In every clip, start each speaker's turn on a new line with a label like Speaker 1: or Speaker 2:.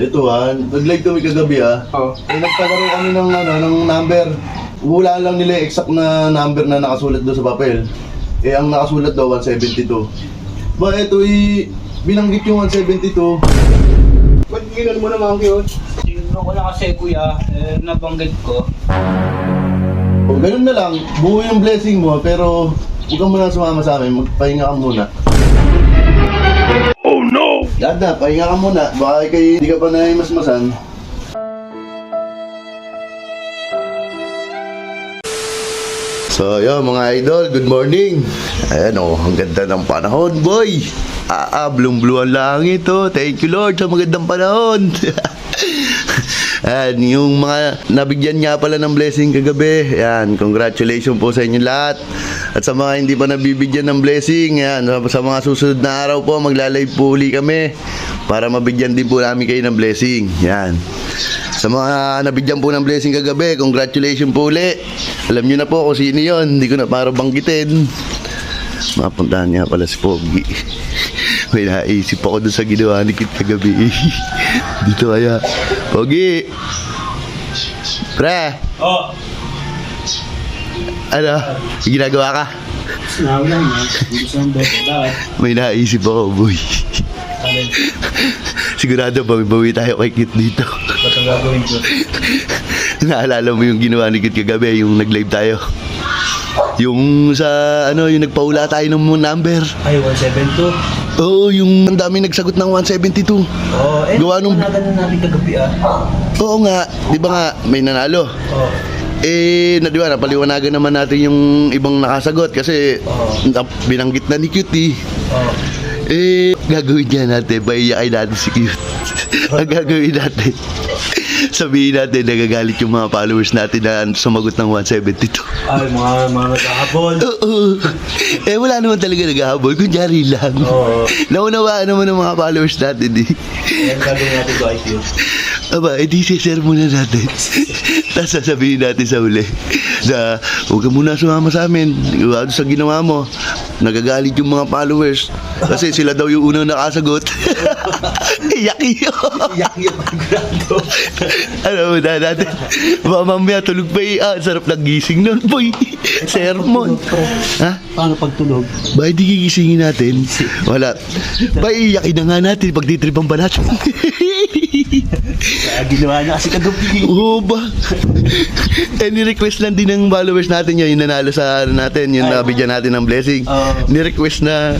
Speaker 1: Ito ah, nag-live kami kagabi ah.
Speaker 2: Oh.
Speaker 1: Eh, nagpalaro kami ng, ano, ng number. Wala lang nila yung exact na number na nakasulat doon sa papel. Eh, ang nakasulat daw, 172. Ba, ito eh, binanggit yung 172.
Speaker 2: Ba't ginan mo naman yun?
Speaker 3: Tinignan ko na kasi kuya, eh, nabanggit ko.
Speaker 1: O, ganun na lang, buo yung blessing mo, pero huwag ka muna sumama sa amin, magpahinga ka muna. Oh no! Dada, pahinga ka muna, baka kayo hindi ka pa naimasmasan. So, yun mga idol, good morning. Ayan oh, ang ganda ng panahon, boy. Ah, ah blue blue ang langit oh. Thank you Lord sa magandang panahon. Ayan, yung mga nabigyan nga pala ng blessing kagabi. Ayan, congratulations po sa inyo lahat. At sa mga hindi pa nabibigyan ng blessing, ayan, sa mga susunod na araw po, magla-live po uli kami para mabigyan din po namin kayo ng blessing. Ayan. Sa mga nabigyan po ng blessing kagabi, congratulations po uli. Alam nyo na po kung sino yun. Hindi ko na para banggitin. Mapuntahan niya pala si Pogi. May naisip ako dun sa ginawa ni Kit kagabi. Dito kaya. Pogi! Pre!
Speaker 3: Oh!
Speaker 1: Ano? Ginagawa ka?
Speaker 3: Sinabi lang na, ang beto. Bakit?
Speaker 1: May naisip ako, boy. Sigurado bawi-bawi tayo kay Kit dito.
Speaker 3: Ba't ang gagawin ko?
Speaker 1: Naalala mo yung ginawa ni Kit kagabi, yung nag-live tayo. Yung sa, ano, yung nagpaula tayo ng number.
Speaker 3: Ay, 172.
Speaker 1: Oo, yung ang dami nagsagot ng 172.
Speaker 3: Oh, eh,
Speaker 1: Gawa nung-
Speaker 3: panagan na natin kagabi ah.
Speaker 1: Oo nga, di ba nga, may nanalo.
Speaker 3: Oh.
Speaker 1: Eh, na di ba, napaliwanagan naman natin yung ibang nakasagot kasi
Speaker 3: Oo.
Speaker 1: na- binanggit na ni Cutie.
Speaker 3: Oh.
Speaker 1: Eh, gagawin niya natin, baiyakin natin si Cute. Ang gagawin natin, sabihin natin nagagalit yung mga followers natin na sumagot ng 172.
Speaker 3: Ay, mga, mga naghahabol.
Speaker 1: Oo. Eh, wala naman talaga naghahabol, kunyari lang.
Speaker 3: Oo.
Speaker 1: Naunawaan naman ng mga followers natin eh.
Speaker 3: Ayan, gagawin natin IQ.
Speaker 1: Aba, edi share muna natin. Tapos sasabihin natin sa uli na huwag ka muna sumama sa amin. Ano sa ginawa mo? Nagagalit yung mga followers. Kasi sila daw yung unang nakasagot. Iyak
Speaker 3: yung grado.
Speaker 1: ano mo na natin? Baka mamaya tulog pa eh. Ah, sarap ng gising nun, boy. Sermon. Ha?
Speaker 3: Paano pagtulog?
Speaker 1: Ba, hindi gigisingin natin? Wala. Ba, iyakin na nga natin pag ditripan ba natin?
Speaker 3: Kaya ginawa niya kasi kagabi.
Speaker 1: Oo ba? eh, ni-request lang din ng followers natin yun, yung nanalo sa ano natin, yung
Speaker 3: Ay.
Speaker 1: nabigyan natin ng blessing.
Speaker 3: Oo.
Speaker 1: Ni-request na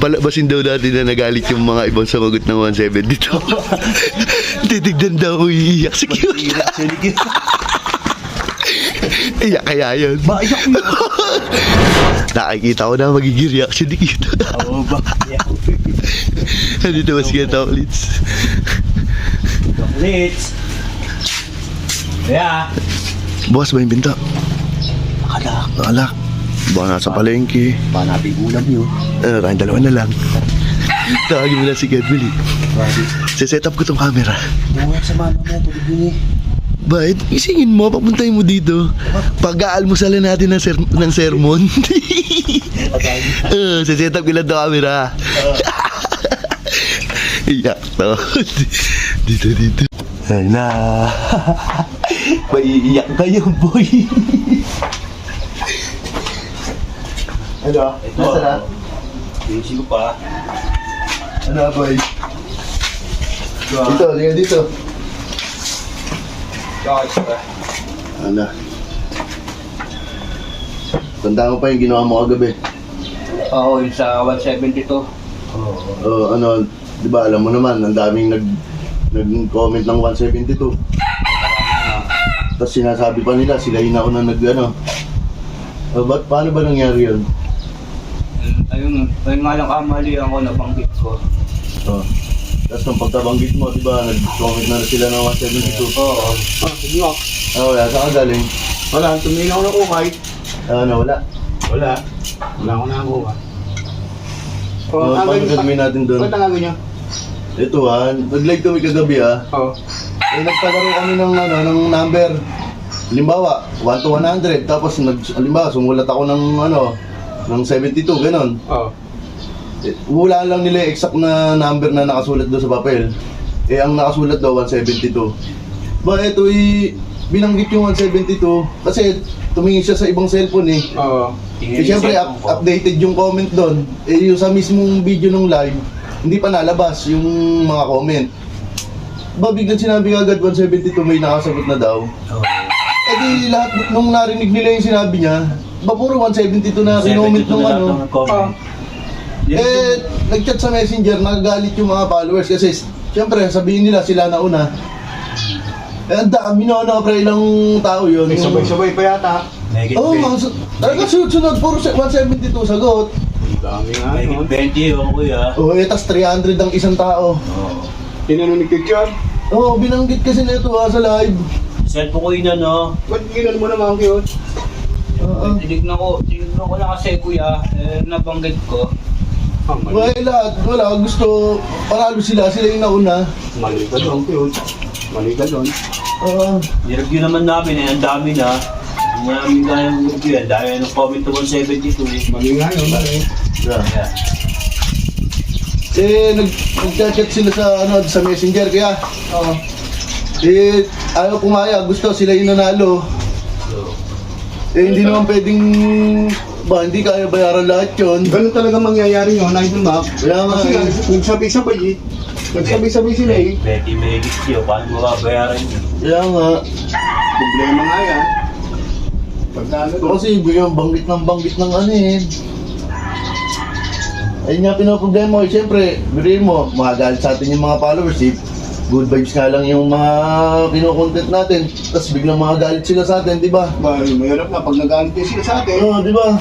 Speaker 1: palabasin daw natin na nagalit yung mga ibang sumagot ng 170 dito. Titignan daw, iiyak si cute. Iyak kaya yun.
Speaker 3: Ba, iyak mo.
Speaker 1: Nakikita ko na magiging reaction ni cute.
Speaker 3: Oo ba? Iyak.
Speaker 1: Dito mas kita ulit.
Speaker 3: Chocolates. Kaya,
Speaker 1: Boss, may binta.
Speaker 3: akala,
Speaker 1: Alak. Baka nasa palengke.
Speaker 3: pa natin ulam yun.
Speaker 1: Ano, tayong dalawa na lang. Tawagin mo na si Kedwilly. Set up ko tong camera.
Speaker 3: Buhay sa mama mo, tulog yun eh.
Speaker 1: Bakit? Isingin mo, papuntay mo dito. Pag-aalmusalan natin ng, ser- ng sermon. uh, set up ko lang tong camera. Iyak to. dito, dito. Ay na. Maiiyak kayo, boy. ano? Nasa na?
Speaker 3: Busy ko pa.
Speaker 1: Ano, boy? Dito, tingnan dito. Ano? Tanda mo pa yung ginawa mo kagabi.
Speaker 3: Oo, yung sa 172.
Speaker 1: Oh, ano, 'di ba alam mo naman, ang daming nag nag-comment ng 172. Tapos sinasabi pa nila, sila yung nauna nag ano. Oh, ba't, paano ba nangyari yun?
Speaker 3: Ayun, ayun nga lang kamalihan ko, nabanggit ko.
Speaker 1: Oh. Tapos nung pagkabanggit mo, di ba, nag-comment na sila ng 172.
Speaker 3: Oo. Ah, sige nga.
Speaker 1: Ano, wala, saan ka galing?
Speaker 3: Wala, tumingin ako na kumay.
Speaker 1: Ano, wala.
Speaker 3: Wala. Wala ako nakakuha.
Speaker 1: Oh, paano gagawin natin doon?
Speaker 3: Ba't ang niya?
Speaker 1: Ito ah, nag-live kami kagabi ah.
Speaker 3: Oo.
Speaker 1: Eh, nagpalaro kami ng, ano, ng number. Halimbawa, 1 to 100. Tapos, nag, halimbawa, sumulat ako ng, ano, ng 72, ganon.
Speaker 3: Oo.
Speaker 1: Eh, wala lang nila exact na number na nakasulat doon sa papel. Eh, ang nakasulat daw, 172. Ba, eto eh, binanggit yung 172 kasi tumingin siya sa ibang cellphone eh.
Speaker 2: Oo.
Speaker 1: Eh, syempre, up- updated yung comment doon. Eh, yung sa mismong video nung live, hindi pa nalabas yung mga comment. Ba, biglang sinabi agad 172 may nakasagot na daw. Eh di lahat nung narinig nila yung sinabi niya, ba puro 172 na kinoment nung ano.
Speaker 3: comment.
Speaker 1: Eh, nag-chat sa messenger, nagagalit yung mga followers kasi syempre sabihin nila sila na una. Eh, ang dami na ano, pre, ilang tao yun.
Speaker 2: May sabay-sabay pa yata.
Speaker 3: Negative
Speaker 1: Oo, oh, mga su- talaga sunod-sunod, puro se- 172 sagot.
Speaker 2: Ang dami nga, no?
Speaker 3: Negative 20 oh, kuya.
Speaker 1: Oo, eh, tas 300 ang isang tao.
Speaker 3: Oo.
Speaker 2: Tinanong ni Kikyan,
Speaker 1: Oo, binanggit kasi nito ha, sa live.
Speaker 3: Cellphone ko yun ano.
Speaker 2: ba't ginan mo naman yun?
Speaker 1: Oo.
Speaker 3: Tinignan ko, tinignan ko na kasi kuya, eh, nabanggit ko.
Speaker 2: Ah, mali.
Speaker 1: Wala, lahat, wala, gusto, panalo sila, sila yung nauna.
Speaker 2: Mali ka doon, yun. Mali ka doon.
Speaker 1: Oo.
Speaker 3: Nireview naman namin eh, ang dami na. Ang maraming kayang review, ang dami ng comment to 172.
Speaker 2: Mali nga yun, mali.
Speaker 1: Yeah.
Speaker 3: Yeah.
Speaker 1: Eh, nag, nag-chat sila sa, ano, sa messenger, kaya,
Speaker 2: Oo.
Speaker 1: eh, ayaw pumayag, gusto sila yung nanalo.
Speaker 3: So,
Speaker 1: Eh, hindi naman pwedeng, ba, hindi kaya bayaran lahat yun.
Speaker 2: Ganun talaga mangyayari yun, Idol Mac.
Speaker 1: Kaya nga,
Speaker 2: Kasi
Speaker 1: eh.
Speaker 2: nagsabay-sabay eh. Nagsabay-sabay sila eh.
Speaker 3: Betty Megit yun, paano mababayaran yun?
Speaker 1: Kaya nga,
Speaker 2: Problema nga yan. Pagka ano doon.
Speaker 1: kasi bigyan banggit ng banggit ng ano eh. Ayun nga pinaproblema ko, siyempre, birin mo, magagalit sa atin yung mga followers eh. Good vibes nga lang yung mga kinokontent natin, tapos biglang mga galit sila sa atin, di ba?
Speaker 2: Ba, mahirap na pag nagalit din sila sa atin.
Speaker 1: Oo, di ba?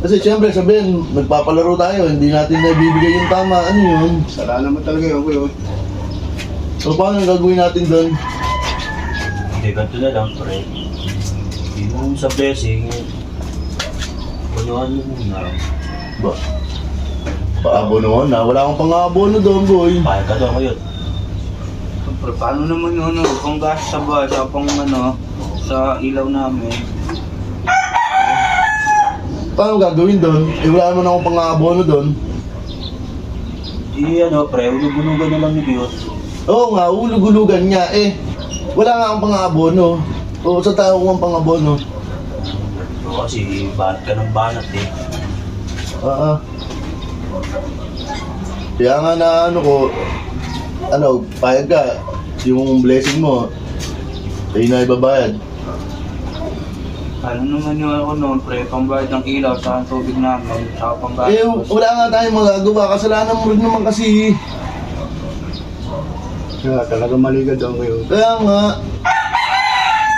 Speaker 1: Kasi siyempre, sabihin, nagpapalaro tayo, hindi natin nabibigay yung tama, ano yun?
Speaker 2: Sala naman talaga yun, yun.
Speaker 1: So, paano ang gagawin natin doon?
Speaker 3: Hindi, ganito na lang, pre. Yung sa blessing, punuan mo muna.
Speaker 1: Ba? Paabono na, wala akong pang-aabono doon, boy.
Speaker 3: Pahal ka daw ngayon.
Speaker 4: Siyempre, paano naman yun, ano, kung gas sa bus, pang ano, sa ilaw namin.
Speaker 1: Paano gagawin doon? Eh, wala naman akong pang-aabono doon.
Speaker 3: Di ano, pre, unugunugan na lang ni Diyos.
Speaker 1: Oo nga, ulug-ulugan nga eh. Wala nga akong pang-aabono. O sa tao ko ang pang-abono.
Speaker 3: So, kasi banat ka ng banat eh.
Speaker 1: Oo. Kaya nga na ano ko, ano, payag ka, yung blessing mo, kayo na ibabayad.
Speaker 4: Ano naman yun ako noon, pre, pambayad ng ilaw sa tubig namin, sa pambayad.
Speaker 1: Eh, wala nga tayong magagawa, kasalanan mo rin naman kasi.
Speaker 2: Kaya talaga mali ka doon ngayon.
Speaker 1: Kaya nga,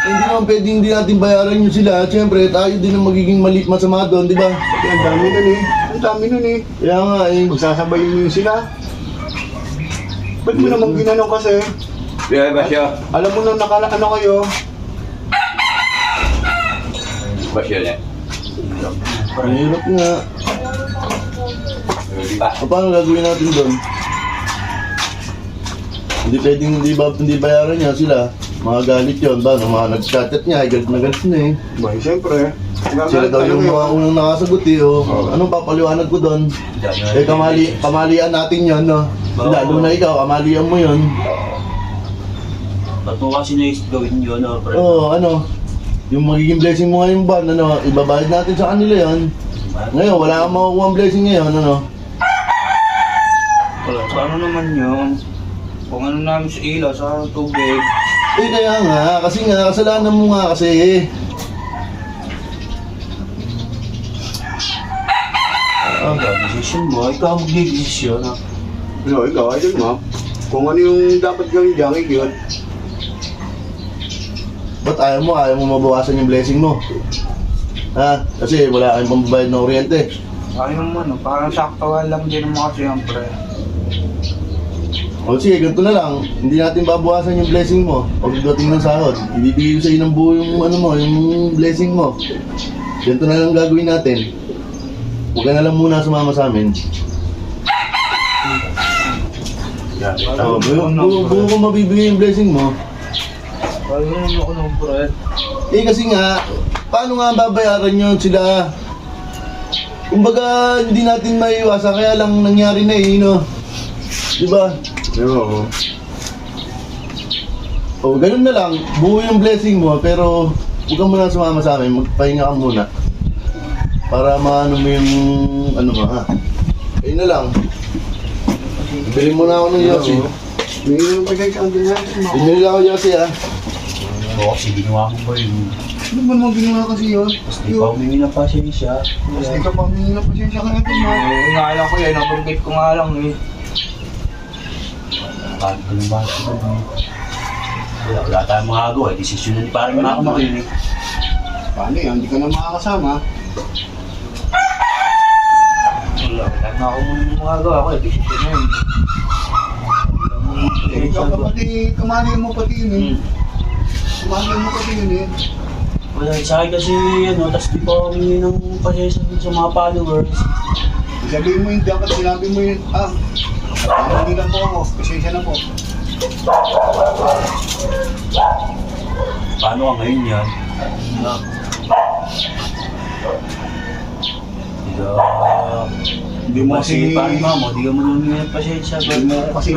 Speaker 1: hindi naman pwedeng hindi natin bayaran yun sila. Siyempre, tayo din ang magiging mali, masama doon, di ba?
Speaker 2: Kaya ang dami nun eh. Ang dami nun eh.
Speaker 1: Kaya nga eh.
Speaker 2: Magsasabayin mo yun sila. Ba't mo naman ginanong kasi?
Speaker 4: Kaya ba siya?
Speaker 2: Alam mo na nakala ano kayo?
Speaker 4: Ba siya na?
Speaker 1: Mahirap nga.
Speaker 4: Ba?
Speaker 1: O, paano gagawin natin doon? Hindi pwedeng hindi, ba, hindi bayaran niya sila. Mga galit yun ba? Nung mga nag-chat niya, ay galit na galit na eh.
Speaker 2: Ba, siyempre.
Speaker 1: Sila daw yung mga unang nakasagot eh. Oh. Anong papaliwanag ko doon? Eh kamali, kamalian natin yon no? Lalo na ikaw, kamalian mo yon.
Speaker 3: Ba't mo kasi naisip gawin yun, no, pre?
Speaker 1: Oo, ano? Yung magiging blessing mo ngayong ban, ano? Ibabayad natin sa kanila yon. Ngayon, wala kang makukuha blessing ngayon, ano?
Speaker 4: Wala, paano naman yun? Kung ano namin sa ilaw, sa tubig.
Speaker 1: Eh kaya nga, kasi nga, kasalanan mo nga kasi.
Speaker 3: Ang decision mo, ikaw ang mag-decision, ha?
Speaker 2: No, ikaw, idol mo. Kung ano yung dapat gawin dyan, yun.
Speaker 1: Ba't ayaw mo, ayaw mo mabawasan yung blessing mo? Ha? Kasi wala kayong pambabayad ng kuryente.
Speaker 4: Ayaw mo, no? Parang sakto lang din naman kasi yan, pre.
Speaker 1: O sige, ganito na lang. Hindi natin babawasan yung blessing mo. Pagdating ng sahod, ibibigay ko sa ng buo yung ano mo, yung blessing mo. Ganito na lang gagawin natin. Huwag ka na lang muna sumama sa amin. Oh, buo, buo, buo mabibigay yung blessing mo.
Speaker 4: Ayaw naman ako ng pre.
Speaker 1: Eh kasi nga, paano nga babayaran yun sila? Kumbaga, hindi natin maiiwasan, kaya lang nangyari na eh, no? Di ba?
Speaker 2: Oo.
Speaker 1: O, ganun na lang. Buo yung blessing mo, pero huwag ka muna sumama sa amin. Magpahinga ka muna. Para maano mo yung, ano ba, ha? Ayun na lang. Bili mo na ako ng Yossi.
Speaker 2: May yung pagkay ka andun yan.
Speaker 1: Bili lang ako Yossi, ha?
Speaker 3: Oo, kasi ginawa ko ba yun?
Speaker 2: Ano ba naman ginawa kasi yun?
Speaker 3: Di ba humingi ng pasensya?
Speaker 2: Hindi ka pa humingi ng pasensya ka natin, ma.
Speaker 4: Eh, inaalam ko yan. Nabanggit ko nga lang eh.
Speaker 3: Kahit ko ng bata ko. Wala, wala tayong magagawa. eh. Desisyon na ni parang
Speaker 2: Wala
Speaker 3: mga
Speaker 2: naman. Paano yan? Hindi ka na makakasama.
Speaker 4: Wala, wala na ako magagawa ko eh. Desisyon na yun.
Speaker 2: Eh, ikaw ka pati, kamali mo pati yun eh.
Speaker 3: Hmm.
Speaker 2: Kamali mo pati yun eh.
Speaker 3: Wala, sa akin kasi, ano, tas di pa humingi ng pasensya sa mga followers.
Speaker 2: Sabihin mo yun, dapat sinabi mo yun, ah, hindi lang po ako, pasensya na po.
Speaker 3: Paano ka ngayon yan? Na, di ka,
Speaker 2: Hindi mo kasi,
Speaker 3: Parang mama, di ka mo humingi ng pasensya.
Speaker 2: hindi mo kasi,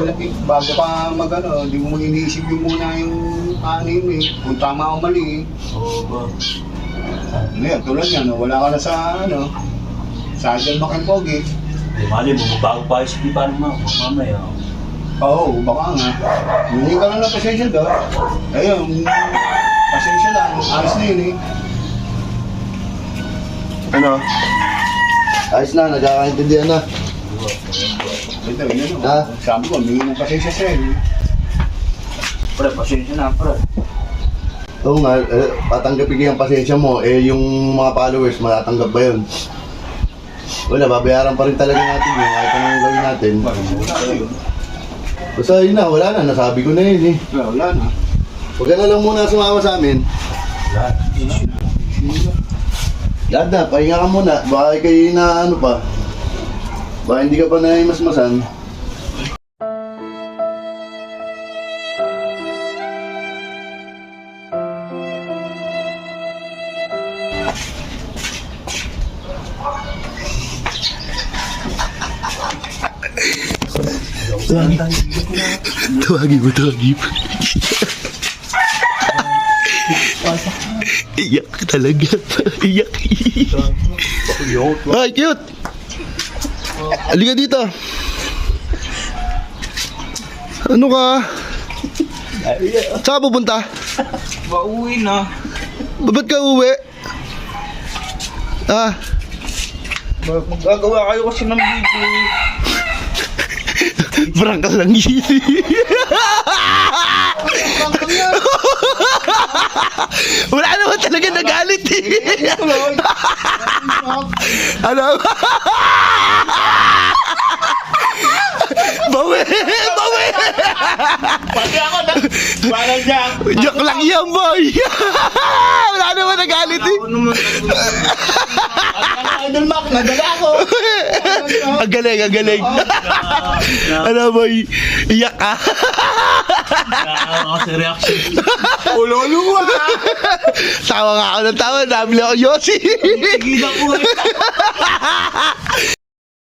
Speaker 2: bago ka mag ano, hindi mo iniisip yung muna yung ano yun eh, kung tama o mali eh.
Speaker 3: Oo ba?
Speaker 2: Ano yan, tulad yan, no? wala ka na sa ano, sa Idol Makipogi.
Speaker 3: Di mali mo, bago pa isip ni parang mama, mamaya.
Speaker 2: Oo, baka nga. Hindi ka lang ng pasensya doon. Ayun, pasensya lang, ayos na yun eh.
Speaker 1: Ano? Ayos na, nagkakaintindihan na.
Speaker 2: Ito, yun ano.
Speaker 1: Ah.
Speaker 2: Sabi ko, hindi ng pasensya sa'yo. eh.
Speaker 4: Pre, pasensya na, pre.
Speaker 1: Oo nga, eh, patanggapin ko yung pasensya mo, eh yung mga followers, matatanggap ba yun? Wala, babayaran pa rin talaga natin yun, kahit anong gawin natin.
Speaker 2: Wala yun.
Speaker 1: Basta yun na, wala na, nasabi ko na yun eh.
Speaker 2: Wala, wala na.
Speaker 1: Huwag ka na lang muna sumama sa amin.
Speaker 3: Lahat.
Speaker 1: Lahat na, pahinga ka muna, baka kayo na ano pa. Baka hindi ka pa na masmasan. Tawagin mo, tawagin mo. Iyak talaga. Iyak. Ay, cute! Halika dito. Ano ka? Saan ka pupunta?
Speaker 4: Mauwi na.
Speaker 1: Ba- Ba't ka uwi? Ah,
Speaker 4: Magagawa kayo kasi ng video.
Speaker 1: prank ka lang yun. Wala naman talaga nagalit eh. ano? Bawi! Bawi!
Speaker 3: Pati ako na, parang dyan.
Speaker 1: Joke lang yan, boy! Wala naman nagalit eh.
Speaker 2: Idol Mac, nadala ako.
Speaker 1: Ang galing, ang galing. ano, boy? Iyak ka.
Speaker 3: Ako sa reaction.
Speaker 2: Ulolo mo ah.
Speaker 1: tawa nga ako ng tawa. Nabili ako Yossi.
Speaker 3: Tigil ako eh.